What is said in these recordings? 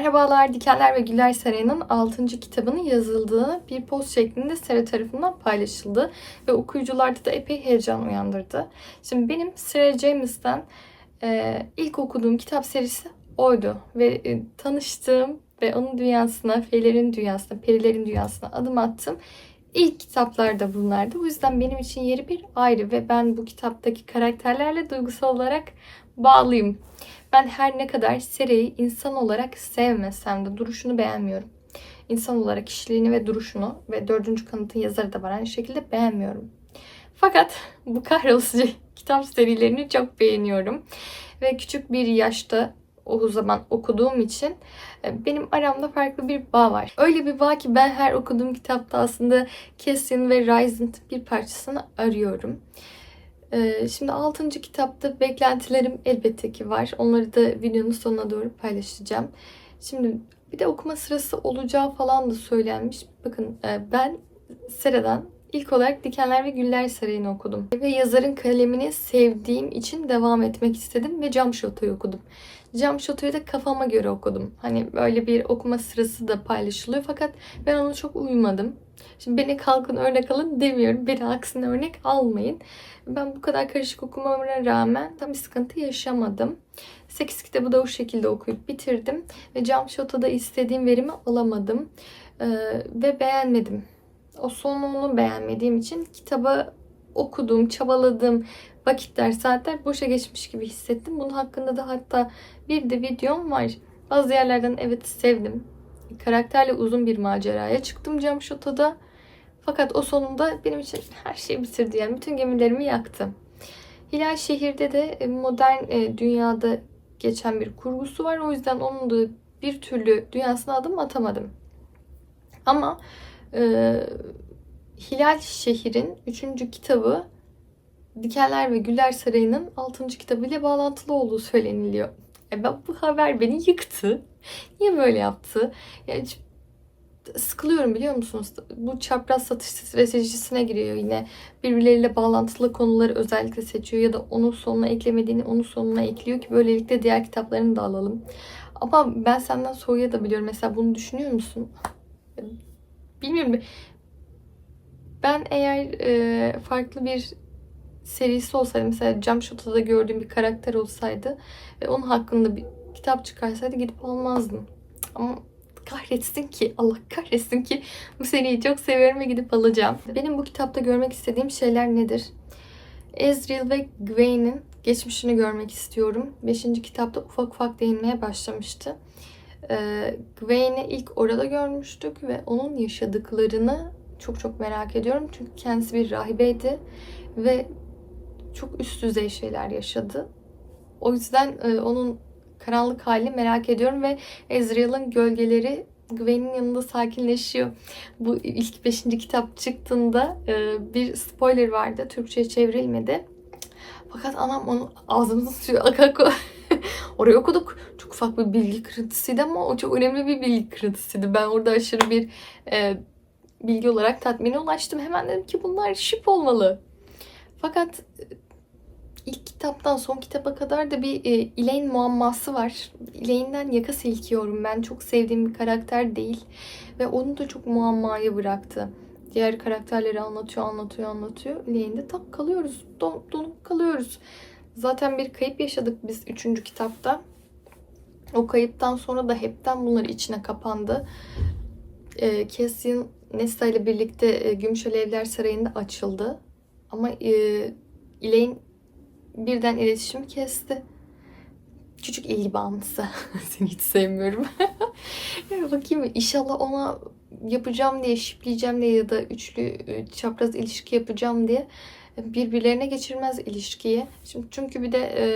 Merhabalar, Dikenler ve Güller Sarayı'nın 6. kitabının yazıldığı bir post şeklinde Sera tarafından paylaşıldı. Ve okuyucularda da epey heyecan uyandırdı. Şimdi benim Sarah James'ten e, ilk okuduğum kitap serisi oydu. Ve e, tanıştığım ve onun dünyasına, feylerin dünyasına, perilerin dünyasına adım attım. İlk kitaplarda bunlardı. O yüzden benim için yeri bir ayrı ve ben bu kitaptaki karakterlerle duygusal olarak bağlıyım. Ben her ne kadar Sera'yı insan olarak sevmesem de duruşunu beğenmiyorum. İnsan olarak kişiliğini ve duruşunu ve dördüncü kanıtın yazarı da var aynı şekilde beğenmiyorum. Fakat bu kahrolucu kitap serilerini çok beğeniyorum. Ve küçük bir yaşta o zaman okuduğum için e, benim aramda farklı bir bağ var. Öyle bir bağ ki ben her okuduğum kitapta aslında Cassian ve Ryzen bir parçasını arıyorum. Ee, şimdi 6. kitapta beklentilerim elbette ki var. Onları da videonun sonuna doğru paylaşacağım. Şimdi bir de okuma sırası olacağı falan da söylenmiş. Bakın e, ben Sera'dan ilk olarak Dikenler ve Güller Sarayı'nı okudum. Ve yazarın kalemini sevdiğim için devam etmek istedim ve Cam Şoto'yu okudum. Cam Şoto'yu da kafama göre okudum. Hani böyle bir okuma sırası da paylaşılıyor fakat ben ona çok uymadım. Şimdi beni kalkın örnek alın demiyorum. Beni aksine örnek almayın. Ben bu kadar karışık okumama rağmen tam bir sıkıntı yaşamadım. 8 kitabı da o şekilde okuyup bitirdim. Ve Shot'a da istediğim verimi alamadım. Ee, ve beğenmedim. O sonunu beğenmediğim için kitabı okuduğum, çabaladığım vakitler, saatler boşa geçmiş gibi hissettim. Bunun hakkında da hatta bir de videom var. Bazı yerlerden evet sevdim. Karakterle uzun bir maceraya çıktım Camşota'da. Fakat o sonunda benim için her şeyi bitirdi. Yani bütün gemilerimi yaktı. Hilal şehirde de e, modern e, dünyada geçen bir kurgusu var. O yüzden onun da bir türlü dünyasına adım atamadım. Ama e, Hilal Şehir'in 3. kitabı Dikenler ve Güller Sarayı'nın 6. kitabı ile bağlantılı olduğu söyleniliyor. E ben bu haber beni yıktı. Niye böyle yaptı? Yani sıkılıyorum biliyor musunuz? Bu çapraz satış stratejisine giriyor yine. Birbirleriyle bağlantılı konuları özellikle seçiyor ya da onun sonuna eklemediğini onun sonuna ekliyor ki böylelikle diğer kitaplarını da alalım. Ama ben senden soruya da biliyorum. Mesela bunu düşünüyor musun? Bilmiyorum. Ben eğer e, farklı bir serisi olsaydı mesela Jumpshot'ta da gördüğüm bir karakter olsaydı ve onun hakkında bir kitap çıkarsaydı gidip almazdım. Ama kahretsin ki, Allah kahretsin ki bu seriyi çok seviyorum ve gidip alacağım. Benim bu kitapta görmek istediğim şeyler nedir? Ezreal ve Gwen'in geçmişini görmek istiyorum. Beşinci kitapta ufak ufak değinmeye başlamıştı. Ee, Gwen'i ilk orada görmüştük ve onun yaşadıklarını çok çok merak ediyorum. Çünkü kendisi bir rahibeydi ve çok üst düzey şeyler yaşadı. O yüzden e, onun karanlık halini merak ediyorum ve Ezreal'ın gölgeleri Gwen'in yanında sakinleşiyor. Bu ilk 5. kitap çıktığında e, bir spoiler vardı. Türkçe'ye çevrilmedi. Fakat anam onun ağzımızın suyu akak Orayı okuduk. Çok ufak bir bilgi kırıntısıydı ama o çok önemli bir bilgi kırıntısıydı. Ben orada aşırı bir e, bilgi olarak tatmine ulaştım. Hemen dedim ki bunlar şip olmalı. Fakat kitaptan son kitaba kadar da bir e, Elaine muamması var. Elaine'den yaka silkiyorum ben. Çok sevdiğim bir karakter değil. Ve onu da çok muammaya bıraktı. Diğer karakterleri anlatıyor, anlatıyor, anlatıyor. Elaine'de tak kalıyoruz. Don, donup kalıyoruz. Zaten bir kayıp yaşadık biz üçüncü kitapta. O kayıptan sonra da hepten bunları içine kapandı. E, Cassian Nesta ile birlikte e, Gümüş Alevler Sarayı'nda açıldı. Ama e, Elaine birden iletişimi kesti. Küçük ilgi bağımlısı. Seni hiç sevmiyorum. Bakayım inşallah ona yapacağım diye, şipleyeceğim diye ya da üçlü e, çapraz ilişki yapacağım diye birbirlerine geçirmez ilişkiyi. Şimdi çünkü bir de e,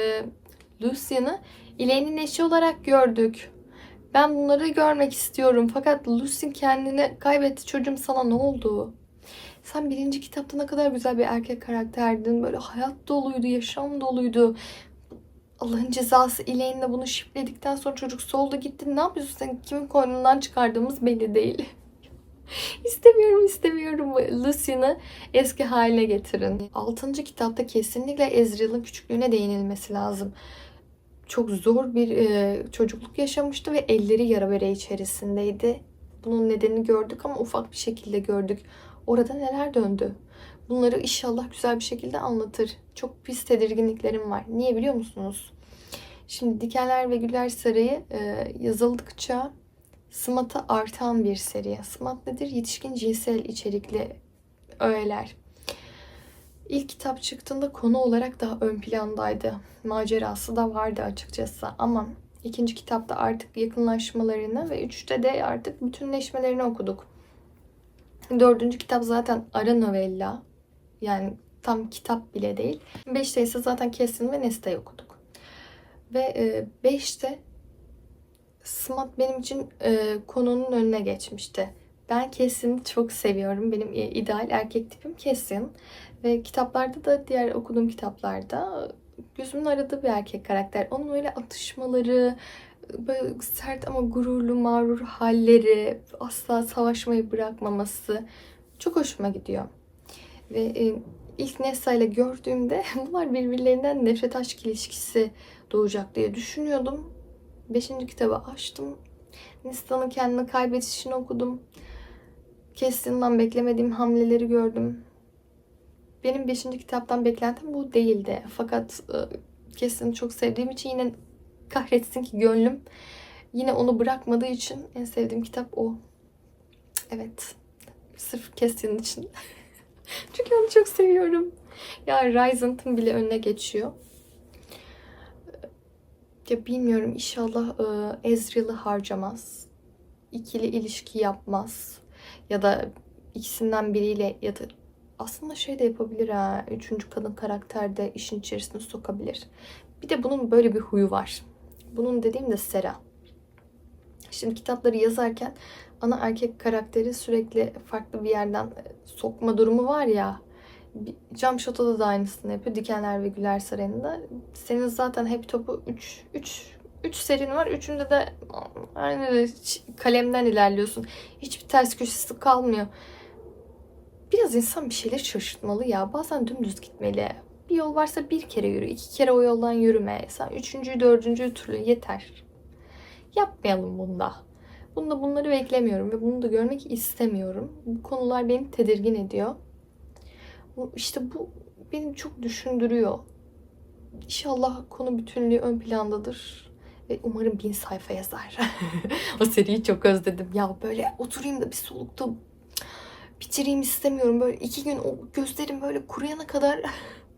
Lucian'ı Elaine'in eşi olarak gördük. Ben bunları görmek istiyorum. Fakat Lucian kendini kaybetti. Çocuğum sana ne oldu? Sen birinci kitapta ne kadar güzel bir erkek karakterdin. Böyle hayat doluydu, yaşam doluydu. Allah'ın cezası Elaine'le bunu şipledikten sonra çocuk soldu gitti. Ne yapıyorsun sen? Kimin koynundan çıkardığımız belli değil. İstemiyorum istemiyorum. Lucy'ni eski haline getirin. Altıncı kitapta kesinlikle Ezreal'ın küçüklüğüne değinilmesi lazım. çok zor bir e, çocukluk yaşamıştı ve elleri yara bere içerisindeydi. Bunun nedenini gördük ama ufak bir şekilde gördük. Orada neler döndü? Bunları inşallah güzel bir şekilde anlatır. Çok pis tedirginliklerim var. Niye biliyor musunuz? Şimdi Dikenler ve Güller Sarayı e, yazıldıkça SMAT'a artan bir seri. SMAT nedir? Yetişkin cinsel içerikli öğeler. İlk kitap çıktığında konu olarak daha ön plandaydı. Macerası da vardı açıkçası ama ikinci kitapta artık yakınlaşmalarını ve üçte de artık bütünleşmelerini okuduk. Dördüncü kitap zaten ara novella. Yani tam kitap bile değil. Beşte ise zaten Kesin ve Nesta'yı okuduk. Ve e, beşte SMAT benim için e, konunun önüne geçmişti. Ben Kesin'i çok seviyorum. Benim ideal erkek tipim Kesin. Ve kitaplarda da diğer okuduğum kitaplarda gözümün aradığı bir erkek karakter. Onun öyle atışmaları, böyle sert ama gururlu, mağrur halleri, asla savaşmayı bırakmaması çok hoşuma gidiyor. Ve e, ilk Nessa ile gördüğümde bunlar birbirlerinden nefret aşk ilişkisi doğacak diye düşünüyordum. Beşinci kitabı açtım. Nessa'nın kendini kaybedişini okudum. Kesin'den beklemediğim hamleleri gördüm. Benim beşinci kitaptan beklentim bu değildi. Fakat e, Kesin'i çok sevdiğim için yine kahretsin ki gönlüm yine onu bırakmadığı için en sevdiğim kitap o. Evet. Sırf Kesin için. Çünkü onu çok seviyorum. Ya Ryzant'ın bile önüne geçiyor. Ya bilmiyorum inşallah e, Ezreal'ı harcamaz. İkili ilişki yapmaz. Ya da ikisinden biriyle ya da aslında şey de yapabilir ha. Üçüncü kadın karakter de işin içerisine sokabilir. Bir de bunun böyle bir huyu var. Bunun dediğim de Sera. Şimdi kitapları yazarken ana erkek karakteri sürekli farklı bir yerden sokma durumu var ya. Cam Şato'da da aynısını yapıyor. Dikenler ve Güler Sarayı'nda. Senin zaten hep topu 3 3 3 serin var. Üçünde de aynı kalemden ilerliyorsun. Hiçbir ters köşesi kalmıyor. Biraz insan bir şeyler şaşırtmalı ya. Bazen dümdüz gitmeli. Bir yol varsa bir kere yürü. iki kere o yoldan yürüme. Sen üçüncü, dördüncü türlü yeter. Yapmayalım bunda. Bunda bunları beklemiyorum ve bunu da görmek istemiyorum. Bu konular beni tedirgin ediyor. İşte bu beni çok düşündürüyor. İnşallah konu bütünlüğü ön plandadır. Ve umarım bin sayfa yazar. o seriyi çok özledim. Ya böyle oturayım da bir solukta bitireyim istemiyorum. Böyle iki gün o gözlerim böyle kuruyana kadar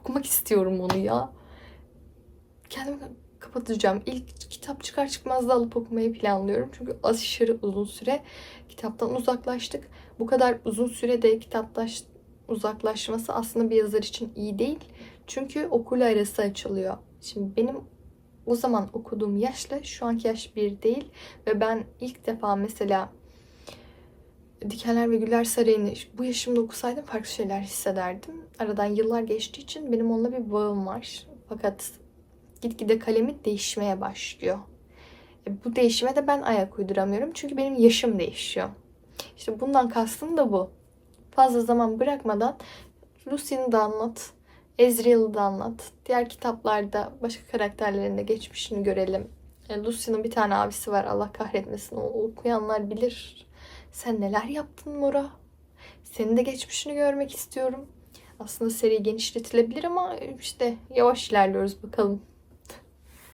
okumak istiyorum onu ya. Kendimi kapatacağım. İlk kitap çıkar çıkmaz da alıp okumayı planlıyorum. Çünkü aşırı uzun süre kitaptan uzaklaştık. Bu kadar uzun sürede kitaptaş uzaklaşması aslında bir yazar için iyi değil. Çünkü okul arası açılıyor. Şimdi benim o zaman okuduğum yaşla şu anki yaş bir değil. Ve ben ilk defa mesela Dikenler ve Güller Sarayı'nı bu yaşımda okusaydım farklı şeyler hissederdim. Aradan yıllar geçtiği için benim onunla bir bağım var. Fakat gitgide kalemi değişmeye başlıyor. E, bu değişime de ben ayak uyduramıyorum. Çünkü benim yaşım değişiyor. İşte bundan kastım da bu. Fazla zaman bırakmadan Lucy'ni de anlat. Ezreal'ı da anlat. Diğer kitaplarda başka karakterlerin de geçmişini görelim. Yani Lucy'nin bir tane abisi var. Allah kahretmesin. O okuyanlar bilir. Sen neler yaptın Mora? Senin de geçmişini görmek istiyorum. Aslında seri genişletilebilir ama işte yavaş ilerliyoruz bakalım.